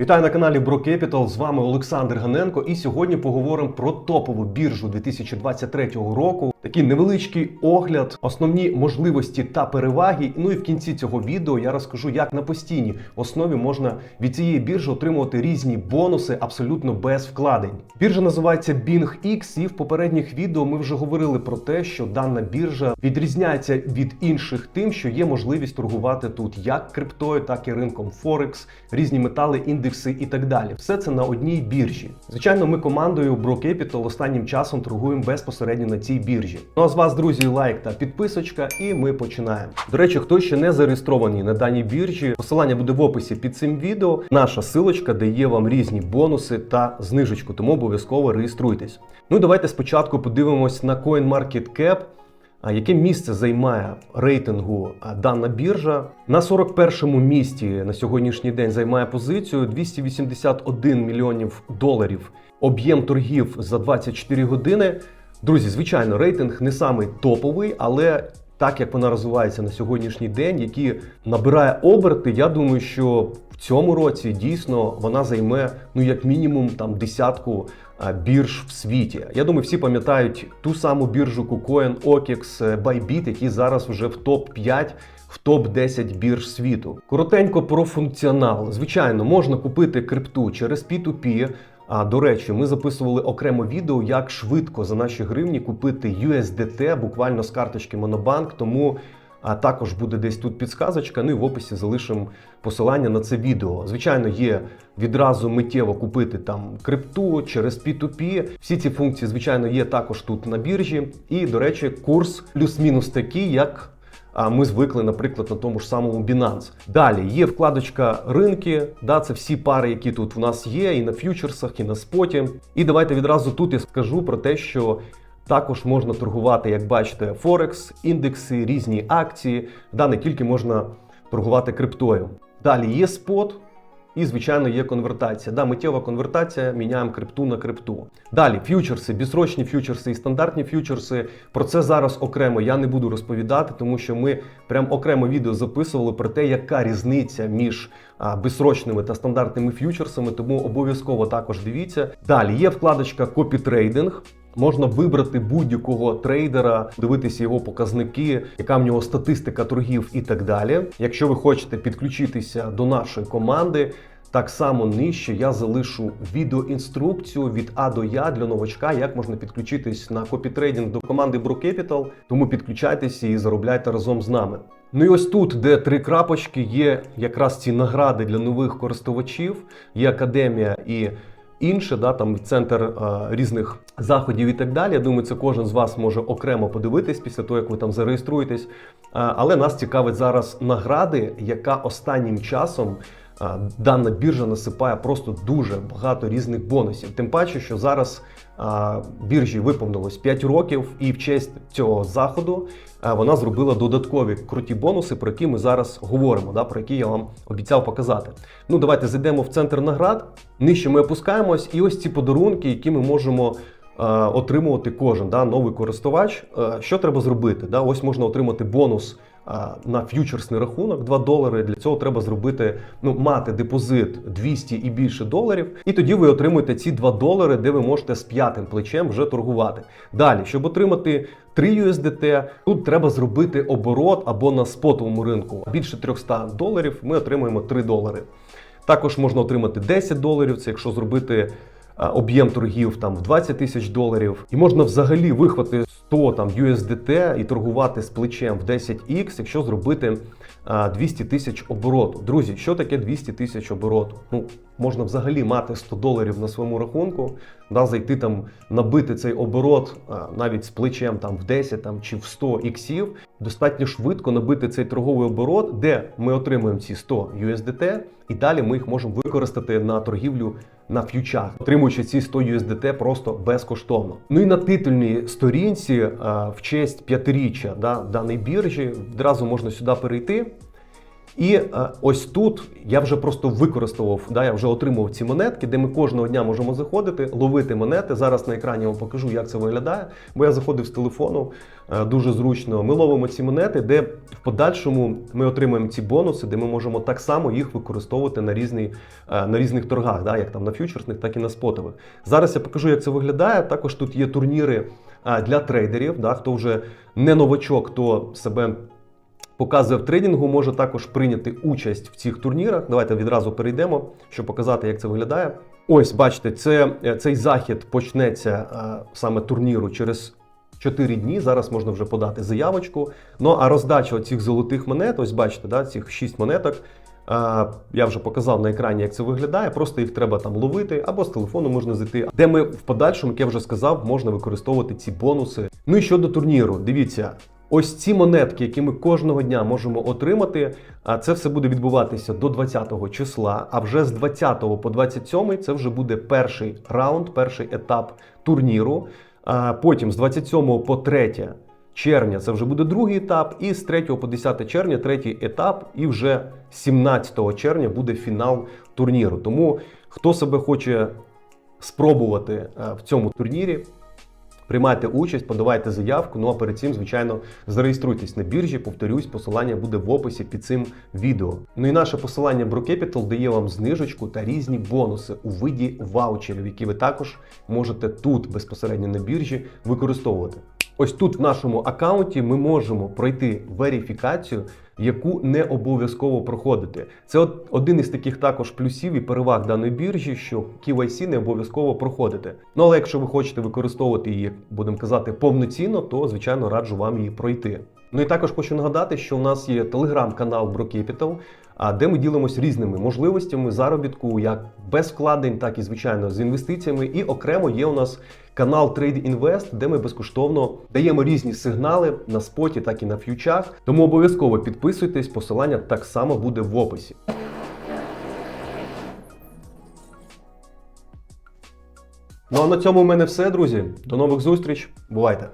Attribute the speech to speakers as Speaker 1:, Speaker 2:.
Speaker 1: Вітаю на каналі Bro З вами Олександр Ганенко. І сьогодні поговоримо про топову біржу 2023 року. Такий невеличкий огляд, основні можливості та переваги. Ну і в кінці цього відео я розкажу, як на постійній основі можна від цієї біржі отримувати різні бонуси абсолютно без вкладень. Біржа називається BingX, і в попередніх відео ми вже говорили про те, що дана біржа відрізняється від інших тим, що є можливість торгувати тут як криптою, так і ринком Форекс, різні метали, індекси і так далі. Все це на одній біржі. Звичайно, ми командою Bro Capital останнім часом торгуємо безпосередньо на цій біржі. Ну а з вас, друзі, лайк та підписочка, і ми починаємо. До речі, хто ще не зареєстрований на даній біржі, посилання буде в описі під цим відео. Наша силочка дає вам різні бонуси та знижечку, тому обов'язково реєструйтесь. Ну і давайте спочатку подивимось на CoinMarketCap. А яке місце займає рейтингу дана біржа? На 41-му місці на сьогоднішній день займає позицію 281 мільйонів доларів. Об'єм торгів за 24 години. Друзі, звичайно, рейтинг не самий топовий, але так як вона розвивається на сьогоднішній день, які набирає оберти, я думаю, що в цьому році дійсно вона займе ну як мінімум там десятку бірж в світі. Я думаю, всі пам'ятають ту саму біржу KuCoin, OKEX, е, Bybit, які зараз вже в топ 5 в топ 10 бірж світу. Коротенько про функціонал. Звичайно, можна купити крипту через P2P. А до речі, ми записували окремо відео, як швидко за наші гривні купити USDT буквально з карточки Monobank. Тому а також буде десь тут підсказочка. Ну і в описі залишимо посилання на це відео. Звичайно, є відразу миттєво купити там крипту через P2P. Всі ці функції, звичайно, є також тут на біржі. І, до речі, курс плюс-мінус такий, як. Ми звикли, наприклад, на тому ж самому Binance. Далі є вкладочка ринки. Да, це всі пари, які тут в нас є, і на ф'ючерсах, і на споті. І давайте відразу тут я скажу про те, що також можна торгувати, як бачите, Форекс, індекси, різні акції. Да, не тільки можна торгувати криптою. Далі є спот. І, звичайно, є конвертація. Да, миттєва конвертація, міняємо крипту на крипту. Далі ф'ючерси, безсрочні ф'ючерси і стандартні ф'ючерси. Про це зараз окремо я не буду розповідати, тому що ми прям окремо відео записували про те, яка різниця між безсрочними та стандартними ф'ючерсами. Тому обов'язково також дивіться. Далі є вкладочка копітрейдинг. Можна вибрати будь-якого трейдера, дивитися його показники, яка в нього статистика торгів і так далі. Якщо ви хочете підключитися до нашої команди, так само нижче я залишу відеоінструкцію від А до Я для новачка, як можна підключитись на копітрейдинг до команди Bro Capital. Тому підключайтеся і заробляйте разом з нами. Ну і ось тут, де три крапочки, є якраз ці награди для нових користувачів, є академія і інше, да, там центр а, різних заходів і так далі. Я думаю, це кожен з вас може окремо подивитись після того, як ви там зареєструєтесь. А, але нас цікавить зараз награди, яка останнім часом. А, Дана біржа насипає просто дуже багато різних бонусів. Тим паче, що зараз біржі виповнилось 5 років, і в честь цього заходу вона зробила додаткові круті бонуси, про які ми зараз говоримо, да, про які я вам обіцяв показати. Ну, давайте зайдемо в центр наград. Нижче ми опускаємось, і ось ці подарунки, які ми можемо. е, Отримувати кожен да, новий користувач. Е, Що треба зробити? Да? Ось можна отримати бонус е, на ф'ючерсний рахунок 2 долари. Для цього треба зробити, ну, мати депозит 200 і більше доларів. І тоді ви отримуєте ці 2 долари, де ви можете з п'ятим плечем вже торгувати. Далі, щоб отримати 3 USDT, тут треба зробити оборот або на спотовому ринку. Більше 300 доларів ми отримуємо 3 долари. Також можна отримати 10 доларів, це якщо зробити об'єм торгів там в 20 тисяч доларів. І можна взагалі вихвати 100 там USDT і торгувати з плечем в 10X, якщо зробити а, 200 тисяч обороту. Друзі, що таке 200 тисяч обороту? Ну, можна взагалі мати 100 доларів на своєму рахунку, да, зайти там, набити цей оборот навіть з плечем там в 10 там, чи в 100 іксів, достатньо швидко набити цей торговий оборот, де ми отримуємо ці 100 USDT, і далі ми їх можемо використати на торгівлю на ф'ючах, отримуючи ці 100 USDT просто безкоштовно. Ну і на титульній сторінці в честь п'ятиріччя да, даної біржі одразу можна сюди перейти. І е, ось тут я вже просто використовував, да, я вже отримував ці монетки, де ми кожного дня можемо заходити, ловити монети. Зараз на екрані вам покажу, як це виглядає. Бо я заходив з телефону е, дуже зручно. Ми ловимо ці монети, де в подальшому ми отримаємо ці бонуси, де ми можемо так само їх використовувати на різні, е, на різних торгах, да, як там на фьючерсних, так і на спотових. Зараз я покажу, як це виглядає. Також тут є турніри для трейдерів. Да, хто вже не новачок, хто себе показує в трейдингу, може також прийняти участь в цих турнірах. Давайте відразу перейдемо, щоб показати, як це виглядає. Ось, бачите, це, е, цей захід почнеться е, саме турніру через 4 дні. Зараз можна вже подати заявочку. Ну а роздача цих золотих монет, ось бачите, да, цих 6 монеток. е, Я вже показав на екрані, як це виглядає. Просто їх треба там ловити, або з телефону можна зайти. Де ми в подальшому, як я вже сказав, можна використовувати ці бонуси. Ну і щодо турніру, дивіться, Ось ці монетки, які ми кожного дня можемо отримати, це все буде відбуватися до 20 числа. А вже з 20 по 27 це вже буде перший раунд, перший етап турніру. А потім з 27 по 3 червня це вже буде другий етап, і з 3 по 10 червня третій етап, і вже 17 червня буде фінал турніру. Тому хто себе хоче спробувати в цьому турнірі. Приймайте участь, подавайте заявку. Ну а перед цим, звичайно, зареєструйтесь на біржі. Повторюсь, посилання буде в описі під цим відео. Ну і наше посилання BroCapital дає вам знижечку та різні бонуси у виді ваучерів, які ви також можете тут безпосередньо на біржі використовувати. Ось тут в нашому аккаунті ми можемо пройти верифікацію, яку не обов'язково проходити. Це от один із таких також плюсів і переваг даної біржі, що KYC не обов'язково проходити. Ну але якщо ви хочете використовувати її, будемо казати, повноцінно, то звичайно раджу вам її пройти. Ну і також хочу нагадати, що у нас є телеграм-канал BroCapital, а де ми ділимося різними можливостями заробітку, як без вкладень, так і звичайно з інвестиціями. І окремо є у нас канал Trade Invest, де ми безкоштовно даємо різні сигнали на споті, так і на ф'ючах. Тому обов'язково підписуйтесь, посилання так само буде в описі. Ну а на цьому в мене все, друзі. До нових зустріч. Бувайте!